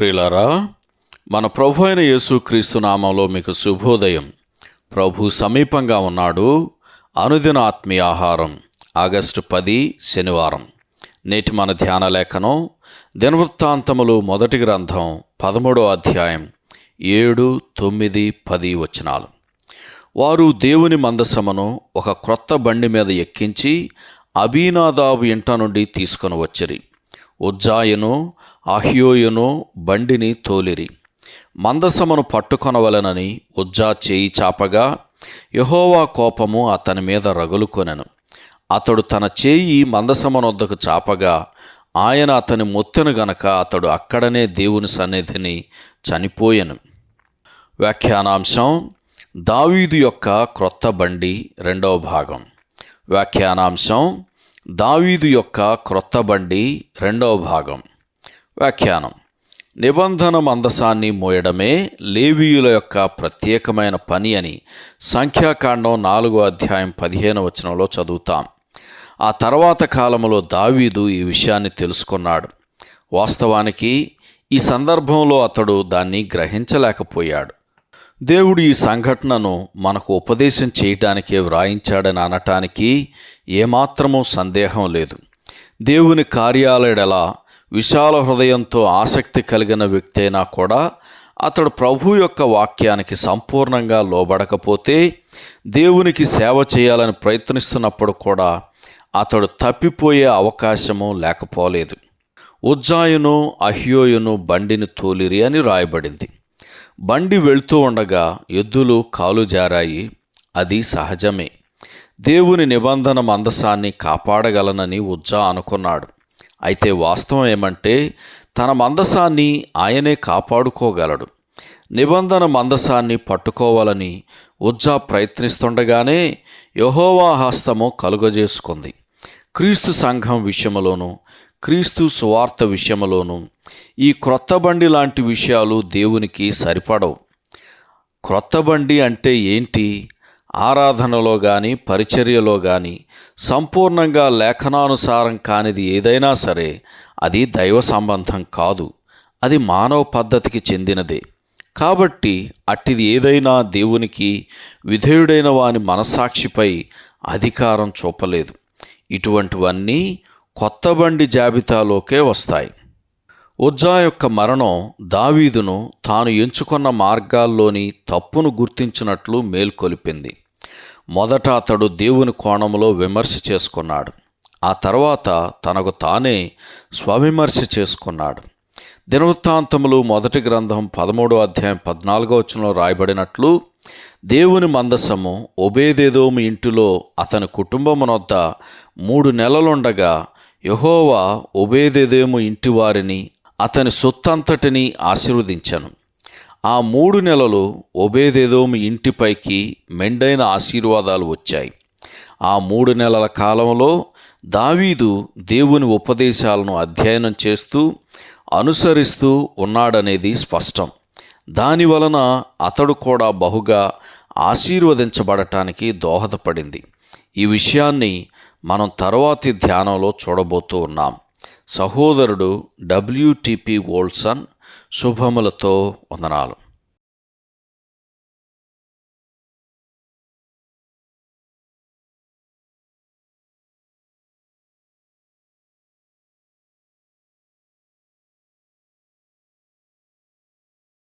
ప్రియులారా మన ప్రభు అయిన యేసుక్రీస్తు నామంలో మీకు శుభోదయం. ప్రభు సమీపంగా ఉన్నాడు. అనుదిన ఆత్మీయ ఆహారం ఆగస్టు పది శనివారం. నేటి మన ధ్యాన లేఖనం దినవృత్తాంతములు మొదటి గ్రంథం పదమూడో అధ్యాయం ఏడు తొమ్మిది పది వచనాలు. వారు దేవుని మందసమును ఒక క్రొత్త బండి మీద ఎక్కించి అబీనాదాబు ఇంట నుండి తీసుకొని వచ్చిరి. ఉజ్జాయను అహ్యోయును బండిని తోలిరి. మందసమును పట్టుకొనవలెనని ఉజ్జా చేయి చాపగా యహోవా కోపము అతని మీద రగులుకొనెను. అతడు తన చేయి మందసమునొద్దకు చాపగా ఆయన అతని మొత్తెను గనక అతడు అక్కడనే దేవుని సన్నిధిని చనిపోయెను. వ్యాఖ్యానాంశం దావీదు యొక్క క్రొత్త బండి రెండవ భాగం. వ్యాఖ్యానాంశం దావీదు యొక్క క్రొత్త బండి రెండవ భాగం. వ్యాఖ్యానం. నిబంధన మందసాన్ని మోయడమే లేవీయుల యొక్క ప్రత్యేకమైన పని అని సంఖ్యాకాండం నాలుగో అధ్యాయం పదిహేను వచనంలో చదువుతాం. ఆ తర్వాత కాలంలో దావీదు ఈ విషయాన్ని తెలుసుకున్నాడు. వాస్తవానికి ఈ సందర్భంలో అతడు దాన్ని గ్రహించలేకపోయాడు. దేవుడు ఈ సంఘటనను మనకు ఉపదేశం చేయటానికే వ్రాయించాడని అనటానికి ఏమాత్రమూ సందేహం లేదు. దేవుని కార్యాలయడలా విశాల హృదయంతో ఆసక్తి కలిగిన వ్యక్తి అయినా కూడా అతడు ప్రభు యొక్క వాక్యానికి సంపూర్ణంగా లోబడకపోతే దేవునికి సేవ చేయాలని ప్రయత్నిస్తున్నప్పుడు కూడా అతడు తప్పిపోయే అవకాశము లేకపోలేదు. ఉజ్జాయును అహ్యోయును బండిని తోలిరి అని రాయబడింది. బండి వెళ్తూ ఉండగా ఎద్దులు కాలు జారాయి అది సహజమే. దేవుని నిబంధన మందసాన్ని కాపాడగలనని ఉజ్జా అనుకున్నాడు. అయితే వాస్తవం ఏమంటే తన మందసాన్ని ఆయనే కాపాడుకోగలడు. నిబంధన మందసాన్ని పట్టుకోవాలని ఉజ్జా ప్రయత్నిస్తుండగానే యహోవా హస్తము కలుగజేసుకుంది. క్రీస్తు సంఘం విషయంలోనూ క్రీస్తు సువార్త విషయంలోనూ ఈ క్రొత్త బండి లాంటి విషయాలు దేవునికి సరిపడవు. క్రొత్త బండి అంటే ఏంటి? ఆరాధనలో కానీ పరిచర్యలో కానీ సంపూర్ణంగా లేఖనానుసారం కానిది ఏదైనా సరే అది దైవ సంబంధం కాదు. అది మానవ పద్ధతికి చెందినదే. కాబట్టి అట్టిది ఏదైనా దేవునికి విధేయుడైన వాని మనస్సాక్షిపై అధికారం చూపలేదు. ఇటువంటివన్నీ కొత్త బండి జాబితాలోకే వస్తాయి. ఉజ్జా యొక్క మరణం దావీదును తాను ఎంచుకున్న మార్గాల్లోని తప్పును గుర్తించినట్లు మేల్కొలిపింది. మొదట అతడు దేవుని కోణంలో విమర్శ చేసుకున్నాడు. ఆ తర్వాత తనకు తానే స్వవిమర్శ చేసుకున్నాడు. దినవృత్తాంతములు మొదటి గ్రంథం పదమూడో అధ్యాయం పద్నాలుగో వచనంలో రాయబడినట్లు దేవుని మందసము ఒబేదేదోము ఇంటిలో అతని కుటుంబమునొద్ద మూడు నెలలుండగా యహోవా ఒబేదేదేము ఇంటి వారిని అతని సొత్తంతటిని ఆశీర్వదించను. ఆ మూడు నెలలు ఒబేదేదోము ఇంటిపైకి మెండైన ఆశీర్వాదాలు వచ్చాయి. ఆ మూడు నెలల కాలంలో దావీదు దేవుని ఉపదేశాలను అధ్యయనం చేస్తూ అనుసరిస్తూ ఉన్నాడనేది స్పష్టం. దాని వలన అతడు కూడా బహుగా ఆశీర్వదించబడటానికి దోహదపడింది. ఈ విషయాన్ని మనం తర్వాతి ధ్యానంలో చూడబోతూ ఉన్నాం. సహోదరుడు డబ్ల్యూటిపి వోల్సన్ శుభములతో వందనాలు.